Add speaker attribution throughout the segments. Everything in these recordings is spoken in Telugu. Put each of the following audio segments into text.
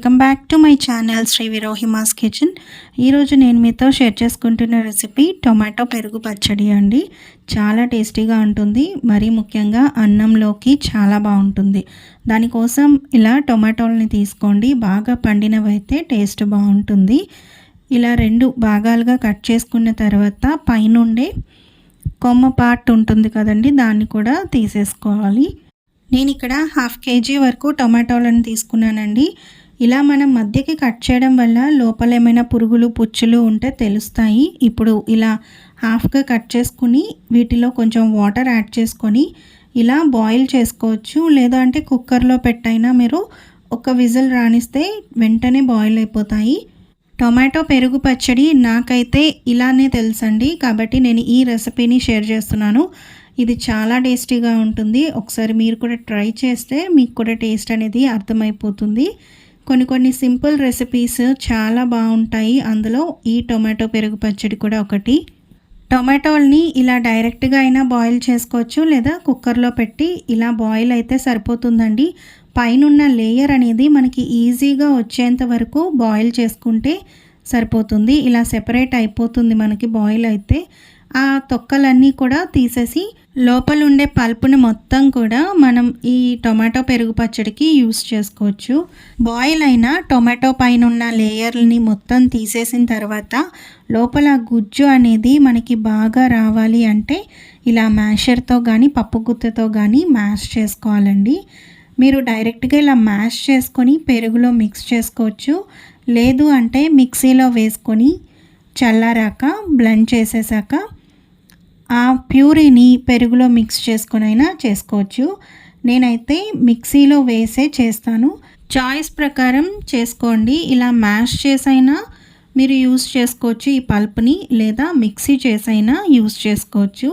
Speaker 1: Welcome back to my channel Sri విరోహిమాస్ kitchen. ఈరోజు నేను మీతో షేర్ చేసుకుంటున్న రెసిపీ టొమాటో పెరుగు పచ్చడి అండి. చాలా టేస్టీగా ఉంటుంది. మరీ ముఖ్యంగా అన్నంలోకి చాలా బాగుంటుంది. దానికోసం ఇలా టొమాటోల్ని తీసుకోండి. బాగా పండినవైతే టేస్ట్ బాగుంటుంది. ఇలా రెండు భాగాలుగా కట్ చేసుకున్న తర్వాత పైనుండే కొమ్మ పార్ట్ ఉంటుంది కదండి దాన్ని కూడా తీసేసుకోవాలి. నేను ఇక్కడ హాఫ్ కేజీ వరకు టొమాటోలను తీసుకున్నానండి. ఇలా మనం మధ్యకి కట్ చేయడం వల్ల లోపల ఏమైనా పురుగులు పుచ్చులు ఉంటే తెలుస్తాయి. ఇప్పుడు ఇలా హాఫ్గా కట్ చేసుకుని వీటిలో కొంచెం వాటర్ యాడ్ చేసుకొని ఇలా బాయిల్ చేసుకోవచ్చు. లేదా అంటే కుక్కర్లో పెట్టైనా మీరు ఒక విజిల్ రాణిస్తే వెంటనే బాయిల్ అయిపోతాయి. టొమాటో పెరుగు పచ్చడి నాకైతే ఇలానే తెలుసండి. కాబట్టి నేను ఈ రెసిపీని షేర్ చేస్తున్నాను. ఇది చాలా టేస్టీగా ఉంటుంది. ఒకసారి మీరు కూడా ట్రై చేస్తే మీకు కూడా టేస్ట్ అనేది అర్థమైపోతుంది. కొన్ని కొన్ని సింపుల్ రెసిపీస్ చాలా బాగుంటాయి. అందులో ఈ టొమాటో పెరుగు పచ్చడి కూడా ఒకటి. టొమాటోల్ని ఇలా డైరెక్ట్గా అయినా బాయిల్ చేసుకోవచ్చు లేదా కుక్కర్లో పెట్టి ఇలా బాయిల్ అయితే సరిపోతుందండి. పైనున్న లేయర్ అనేది మనకి ఈజీగా వచ్చేంత వరకు బాయిల్ చేసుకుంటే సరిపోతుంది. ఇలా సెపరేట్ అయిపోతుంది మనకి బాయిల్ అయితే. ఆ తొక్కలన్నీ కూడా తీసేసి లోపల ఉండే పల్పుని మొత్తం కూడా మనం ఈ టొమాటో పెరుగు పచ్చడికి యూస్ చేసుకోవచ్చు. బాయిల్ అయిన టొమాటో పైన ఉన్న లేయర్ని మొత్తం తీసేసిన తర్వాత లోపల గుజ్జు అనేది మనకి బాగా రావాలి అంటే ఇలా మ్యాషర్తో కానీ పప్పు గుత్తతో కానీ మ్యాష్ చేసుకోవాలండి. మీరు డైరెక్ట్గా ఇలా మ్యాష్ చేసుకొని పెరుగులో మిక్స్ చేసుకోవచ్చు. లేదు అంటే మిక్సీలో వేసుకొని చల్లారాక బ్లెండ్ చేసేసాక ఆ ప్యూరీని పెరుగులో మిక్స్ చేసుకునైనా చేసుకోవచ్చు. నేనైతే మిక్సీలో వేసే చేస్తాను. చాయిస్ ప్రకారం చేసుకోండి. ఇలా మ్యాష్ చేసైనా మీరు యూస్ చేసుకోవచ్చు ఈ పల్ప్ని లేదా మిక్సీ చేసైనా యూస్ చేసుకోవచ్చు.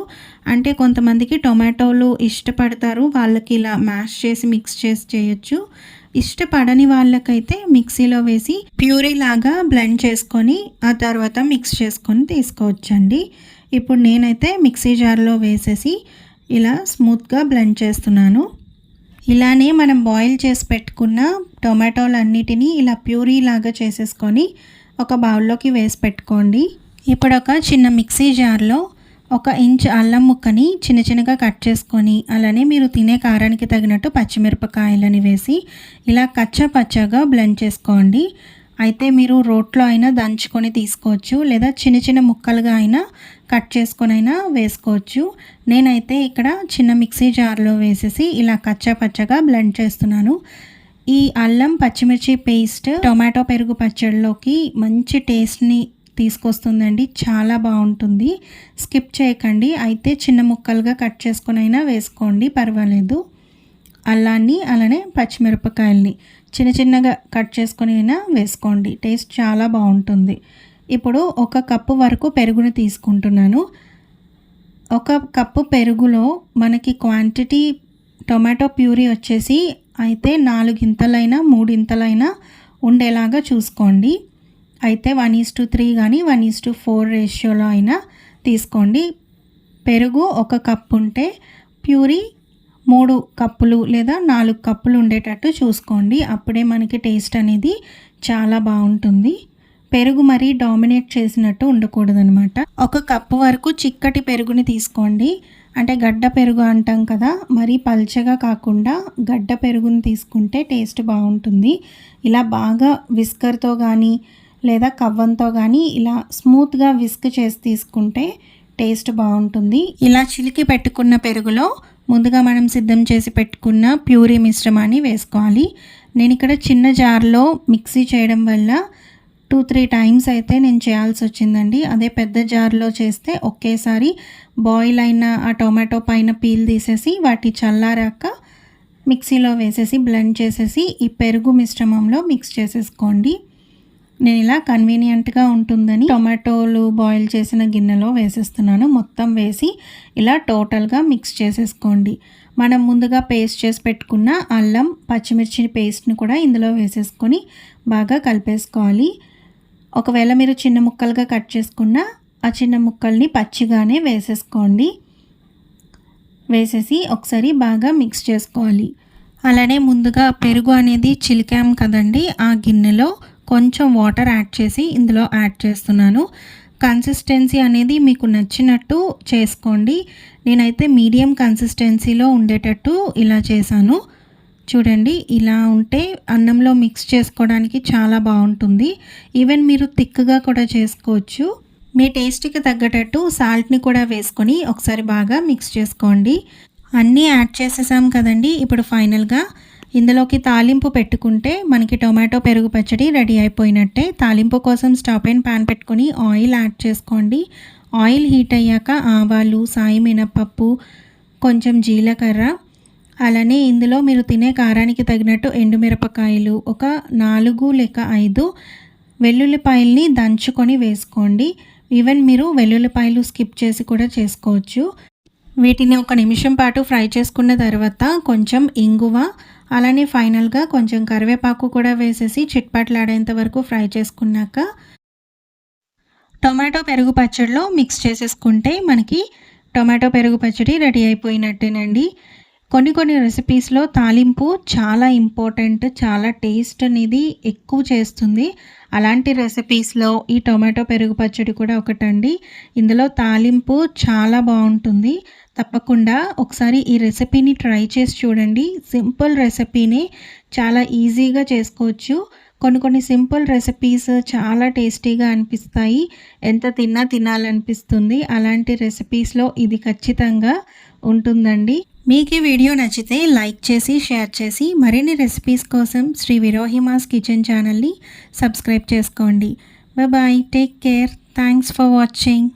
Speaker 1: అంటే కొంతమందికి టొమాటోలు ఇష్టపడతారు వాళ్ళకి ఇలా మ్యాష్ చేసి మిక్స్ చేసి చేయొచ్చు. ఇష్టపడని వాళ్ళకైతే మిక్సీలో వేసి ప్యూరీ లాగా బ్లెండ్ చేసుకొని ఆ తర్వాత మిక్స్ చేసుకొని తీసుకోవచ్చండి. ఇప్పుడు నేనైతే మిక్సీ జార్లో వేసేసి ఇలా స్మూత్గా బ్లెండ్ చేస్తున్నాను. ఇలానే మనం బాయిల్ చేసి పెట్టుకున్న టొమాటోలన్నిటినీ ఇలా ప్యూరీ లాగా చేసేసుకొని ఒక బౌల్లోకి వేసి పెట్టుకోండి. ఇప్పుడు ఒక చిన్న మిక్సీ జార్లో ఒక ఇంచ్ అల్లం ముక్కని చిన్న చిన్నగా కట్ చేసుకొని అలానే మీరు తినే కారానికి తగినట్టు పచ్చిమిరపకాయలని వేసి ఇలా కచ్చ పచ్చగా బ్లెండ్ చేసుకోండి. అయితే మీరు రోట్లో అయినా దంచుకొని తీసుకోవచ్చు లేదా చిన్న చిన్న ముక్కలుగా అయినా కట్ చేసుకొని అయినా వేసుకోవచ్చు. నేనైతే ఇక్కడ చిన్న మిక్సీ జార్లో వేసేసి ఇలా కచ్చపచ్చగా బ్లెండ్ చేస్తున్నాను. ఈ అల్లం పచ్చిమిర్చి పేస్ట్ టొమాటో పెరుగు పచ్చడిలోకి మంచి టేస్ట్ని తీసుకొస్తుందండి. చాలా బాగుంటుంది. స్కిప్ చేయకండి. అయితే చిన్న ముక్కలుగా కట్ చేసుకొని అయినా వేసుకోండి. పర్వాలేదు. అల్లాన్ని అలానే పచ్చిమిరపకాయల్ని. చిన్న చిన్నగా కట్ చేసుకొని అయినా వేసుకోండి. టేస్ట్ చాలా బాగుంటుంది. ఇప్పుడు ఒక కప్పు వరకు పెరుగుని తీసుకుంటున్నాను. ఒక కప్పు పెరుగులో మనకి క్వాంటిటీ టొమాటో ప్యూరీ వచ్చేసి అయితే నాలుగింతలైనా మూడింతలైనా ఉండేలాగా చూసుకోండి. అయితే వన్ ఈస్ టు త్రీ కానీ వన్ ఈస్ టు ఫోర్ రేషియోలో అయినా తీసుకోండి. పెరుగు ఒక కప్పు ఉంటే ప్యూరీ మూడు కప్పులు లేదా నాలుగు కప్పులు ఉండేటట్టు చూసుకోండి. అప్పుడే మనకి టేస్ట్ అనేది చాలా బాగుంటుంది. పెరుగు మరీ డామినేట్ చేసినట్టు ఉండకూడదు అనమాట ఒక కప్పు వరకు చిక్కటి పెరుగుని తీసుకోండి. అంటే గడ్డ పెరుగు అంటాం కదా మరీ పల్చగా కాకుండా గడ్డ పెరుగుని తీసుకుంటే టేస్ట్ బాగుంటుంది. ఇలా బాగా విస్కర్తో కానీ లేదా కవ్వంతో కానీ ఇలా స్మూత్గా విస్క్ చేసి తీసుకుంటే టేస్ట్ బాగుంటుంది. ఇలా చిలికి పెట్టుకున్న పెరుగులో ముందుగా మనం సిద్ధం చేసి పెట్టుకున్న ప్యూరీ మిశ్రమాన్ని వేసుకోవాలి. నేను ఇక్కడ చిన్న జార్లో మిక్సీ చేయడం వల్ల టూ త్రీ టైమ్స్ అయితే నేను చేయాల్సి వచ్చిందండి. అదే పెద్ద జార్లో చేస్తే ఒకేసారి బాయిల్ అయిన ఆ టొమాటో పైన పీల్ తీసేసి వాటి చల్లారాక మిక్సీలో వేసేసి బ్లెండ్ చేసేసి ఈ పెరుగు మిశ్రమంలో మిక్స్ చేసేసుకోండి. నేను ఇలా కన్వీనియంట్గా ఉంటుందని టొమాటోలు బాయిల్ చేసిన గిన్నెలో వేసేస్తున్నాను. మొత్తం వేసి ఇలా టోటల్గా మిక్స్ చేసేసుకోండి. మనం ముందుగా పేస్ట్ చేసి పెట్టుకున్న అల్లం పచ్చిమిర్చి పేస్ట్ని కూడా ఇందులో వేసేసుకొని బాగా కలిపేసుకోవాలి. ఒకవేళ మీరు చిన్న ముక్కలుగా కట్ చేసుకున్న ఆ చిన్న ముక్కల్ని పచ్చిగానే వేసేసుకోండి. వేసేసి ఒకసారి బాగా మిక్స్ చేసుకోవాలి. అలానే ముందుగా పెరుగు అనేది చిలికాం కదండి ఆ గిన్నెలో కొంచెం వాటర్ యాడ్ చేసి ఇందులో యాడ్ చేస్తున్నాను. కన్సిస్టెన్సీ అనేది మీకు నచ్చినట్టు చేసుకోండి. నేనైతే మీడియం కన్సిస్టెన్సీలో ఉండేటట్టు ఇలా చేశాను. చూడండి ఇలా ఉంటే అన్నంలో మిక్స్ చేసుకోవడానికి చాలా బాగుంటుంది. ఈవెన్ మీరు థిక్గా కూడా చేసుకోవచ్చు. మీ టేస్ట్కి తగ్గటట్టు సాల్ట్ని కూడా వేసుకొని ఒకసారి బాగా మిక్స్ చేసుకోండి. అన్నీ యాడ్ చేసేసాం కదండి ఇప్పుడు ఫైనల్గా. ఇందులోకి తాలింపు పెట్టుకుంటే మనకి టొమాటో పెరుగు పచ్చడి రెడీ అయిపోయినట్టే. తాలింపు కోసం స్టవ్ అండ్ ప్యాన్ పెట్టుకొని ఆయిల్ యాడ్ చేసుకోండి. ఆయిల్ హీట్ అయ్యాక ఆవాలు సాయి మినపప్పు కొంచెం జీలకర్ర. అలానే ఇందులో మీరు తినే కారానికి తగినట్టు ఎండుమిరపకాయలు ఒక నాలుగు లేక ఐదు వెల్లుల్లిపాయల్ని దంచుకొని వేసుకోండి. ఈవెన్ మీరు వెల్లుల్లిపాయలు స్కిప్ చేసి కూడా చేసుకోవచ్చు. వీటిని ఒక నిమిషం పాటు ఫ్రై చేసుకున్న తర్వాత కొంచెం ఇంగువ అలానే ఫైనల్గా కొంచెం కరివేపాకు కూడా వేసేసి చిట్పట్లాడేంత వరకు ఫ్రై చేసుకున్నాక టొమాటో పెరుగు పచ్చడిలో మిక్స్ చేసేసుకుంటే మనకి టొమాటో పెరుగు పచ్చడి రెడీ అయిపోయినట్టేనండి. కొన్ని కొన్ని రెసిపీస్లో తాలింపు చాలా ఇంపార్టెంట్ చాలా టేస్ట్ అనేది ఎక్కువ చేస్తుంది. అలాంటి రెసిపీస్లో ఈ టొమాటో పెరుగు పచ్చడి కూడా ఒకటండి. ఇందులో తాలింపు చాలా బాగుంటుంది. తప్పకుండా ఒకసారి ఈ రెసిపీని ట్రై చేసి చూడండి. సింపుల్ రెసిపీని చాలా ఈజీగా చేసుకోవచ్చు. కొన్ని కొన్ని సింపుల్ రెసిపీస్ చాలా టేస్టీగా అనిపిస్తాయి. ఎంత తిన్నా తినాలనిపిస్తుంది. అలాంటి రెసిపీస్లో ఇది ఖచ్చితంగా ఉంటుందండి. మీకు ఈ వీడియో నచ్చితే లైక్ చేసి షేర్ చేసి మరిన్ని రెసిపీస్ కోసం శ్రీ విరోహిమాస్ కిచెన్ ఛానల్ని సబ్స్క్రైబ్ చేసుకోండి. Bye take care thanks for watching